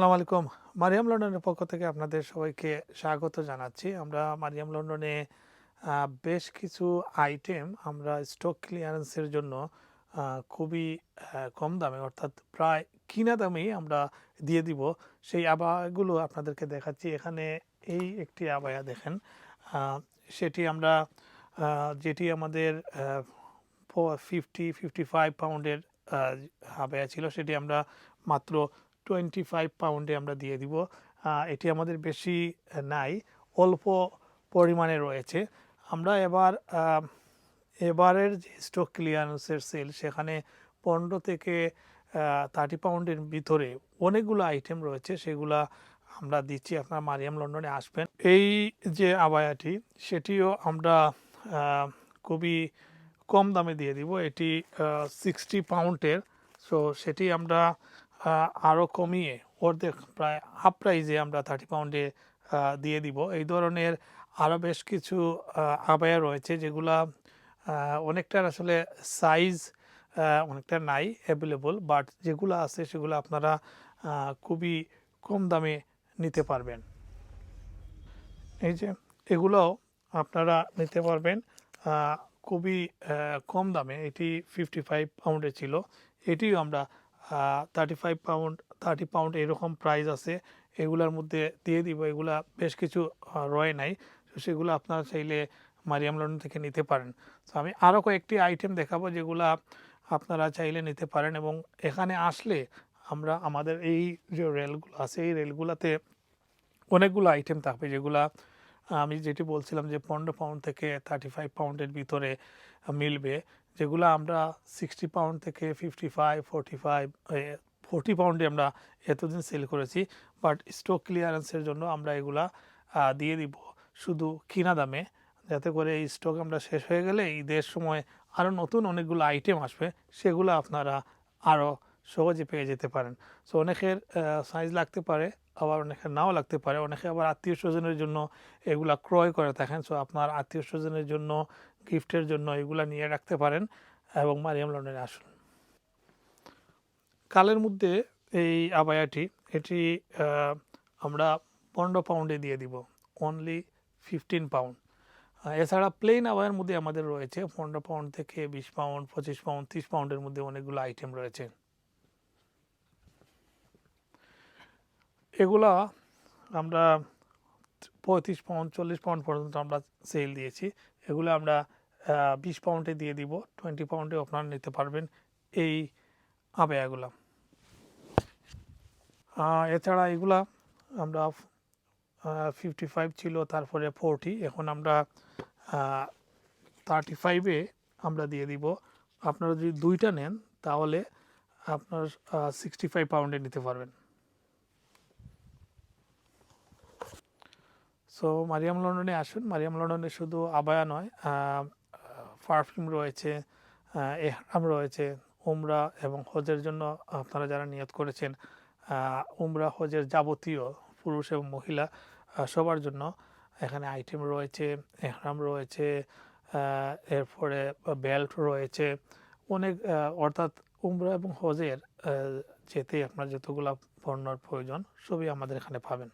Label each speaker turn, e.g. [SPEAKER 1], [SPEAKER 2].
[SPEAKER 1] আসসালামু আলাইকুম। মারিয়াম লন্ডনের পক্ষ থেকে আপনাদের সবাইকে স্বাগত জানাচ্ছি। আমরা মারিয়াম লন্ডনে বেশ কিছু আইটেম আমরা স্টক ক্লিয়ারেন্সের জন্য খুবই কম দামে অর্থাৎ প্রায় কিনা দামেই আমরা দিয়ে দিব। সেই আবায়াগুলো আপনাদেরকে দেখাচ্ছি। এখানে এই একটি আবায়া দেখেন। সেটি আমরা যেটি আমাদের ফিফটি ফিফটি ফাইভ পাউন্ডের আবায়া ছিল, সেটি আমরা মাত্র টোয়েন্টি ফাইভ পাউন্ডে আমরা দিয়ে দিব। এটি আমাদের বেশি নাই, অল্প পরিমাণে রয়েছে। আমরা এবার এবারের যে স্টক ক্লিয়ারেন্সের সেল সেখানে পনেরো থেকে থার্টি পাউন্ডের ভিতরে অনেকগুলো আইটেম রয়েছে, সেগুলা আমরা দিচ্ছি। আপনারা মারিয়াম লন্ডনে আসবেন। এই যে আবায়াটি, সেটিও আমরা খুবই কম দামে দিয়ে দিব। এটি সিক্সটি পাউন্ডের সো সেটি আমরা আরও কমিয়ে অর্ধেক প্রায় হাফ প্রাইজে আমরা থার্টি পাউন্ডে দিয়ে দিব। এই ধরনের আরও বেশ কিছু আবায়া রয়েছে যেগুলা অনেকটার আসলে সাইজ অনেকটা নাই অ্যাভেলেবল বাট যেগুলো আছে সেগুলো আপনারা খুবই কম দামে নিতে পারবেন। এই যে এগুলোও আপনারা নিতে পারবেন খুবই কম দামে। এটি ফিফটি ফাইভ পাউন্ডে ছিল। এটিও আমরা thirty five pound thirty pound এরকম প্রাইস আছে। এগুলার মধ্যে দিয়ে দিব, এগুলা বেশ কিছু রয়ে নাই। সেগুলো আপনারা চাইলে মারিয়াম লন্ডন থেকে নিতে পারেন। তো আমি আরও কয়েকটি আইটেম দেখাবো যেগুলা আপনারা চাইলে নিতে পারেন এবং এখানে আসলে আমরা আমাদের এই যে রেলগুলো আছে, এই রেলগুলোতে অনেকগুলো আইটেম থাকবে যেগুলা আমি যেটি বলছিলাম যে পনেরো পাউন্ড থেকে থার্টি ফাইভ পাউন্ডের ভিতরে মিলবে। যেগুলো আমরা সিক্সটি পাউন্ড থেকে fifty five forty five forty পাউন্ডে আমরা এতদিন সেল করেছি বাট স্টক ক্লিয়ারেন্সের জন্য আমরা এগুলা দিয়ে দিব। শুধু কিনা দামে, যাতে করে এই স্টক আমরা শেষ হয়ে গেলে ঈদের সময় আরও নতুন অনেকগুলো আইটেম আসবে, সেগুলো আপনারা আরও সহজে পেয়ে যেতে পারেন। সো অনেকের সাইজ লাগতে পারে আবার অনেকের নাও লাগতে পারে। অনেকে আবার আত্মীয় স্বজনের জন্য এগুলা ক্রয় করে থাকেন। সো আপনার আত্মীয় স্বজনের জন্য গিফটের জন্য এগুলা নিয়ে রাখতে পারেন এবং মারিয়াম লন্ডনে আসুন। কালের মধ্যে এই আবায়াটি, এটি আমরা পনেরো পাউন্ডে দিয়ে দিব। অনলি ফিফটিন পাউন্ড এছাড়া প্লেন আবায়ের মধ্যে আমাদের রয়েছে। পনেরো পাউন্ড থেকে বিশ পাউন্ড পঁচিশ পাউন্ড তিরিশ পাউন্ডের মধ্যে অনেকগুলো আইটেম রয়েছে। এগুলা আমরা পঁয়ত্রিশ পাউন্ড চল্লিশ পাউন্ড পর্যন্ত আমরা সেল দিয়েছি। এগুলো আমরা বিশ পাউন্ডে দিয়ে দিব টোয়েন্টি পাউন্ডে আপনারা নিতে পারবেন এই আবেয়াগুলো। এছাড়া এগুলা আমরা ফিফটি ফাইভ ছিল, তারপরে ফোরটি এখন আমরা থার্টি ফাইভে আমরা দিয়ে দিব। আপনারা যদি দুইটা নেন, তাহলে আপনার সিক্সটি ফাইভ পাউন্ডে নিতে পারবেন। সো মারিয়াম লন্ডনে আসুন। মারিয়াম লন্ডনে শুধু আবায়া নয় পারফিউম রয়েছে এহরাম রয়েছে, উমরা এবং হজের জন্য আপনারা যারা নিয়ত করেছেন উমরা, হজের যাবতীয় পুরুষ এবং মহিলা সবার জন্য এখানে আইটেম রয়েছে, এহরাম রয়েছে এরপরে বেল্ট রয়েছে। অনেক অর্থাৎ উমরা এবং হজের যেতে আপনার যতগুলা পণ্যর প্রয়োজন, সবই আমাদের এখানে পাবেন।